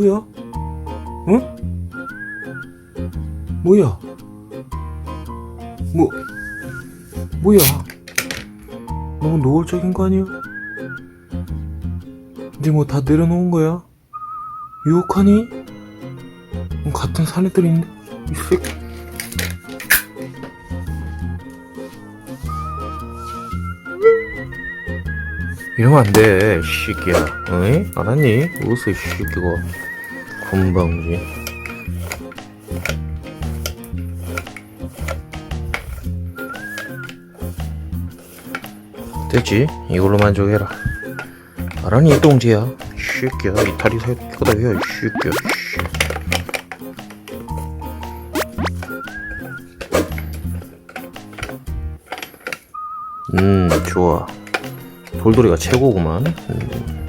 뭐야? 응? 뭐야? 뭐, 뭐야? 너무 노골적인 거 아니야? 이제 뭐 다 내려놓은 거야? 유혹하니? 뭐 같은 사내들인데? 이 새끼. 이러면 안 돼, 이 새끼야. 어이? 알았니? 웃어, 이 새끼가. 금방지. 됐지? 이걸로 만족해라. 알았니, 똥지야? 이 새끼야. 이탈이 새끼다, 야, 이 새끼야. 씨. 음, 좋아. 돌돌이가 최고구만. 음.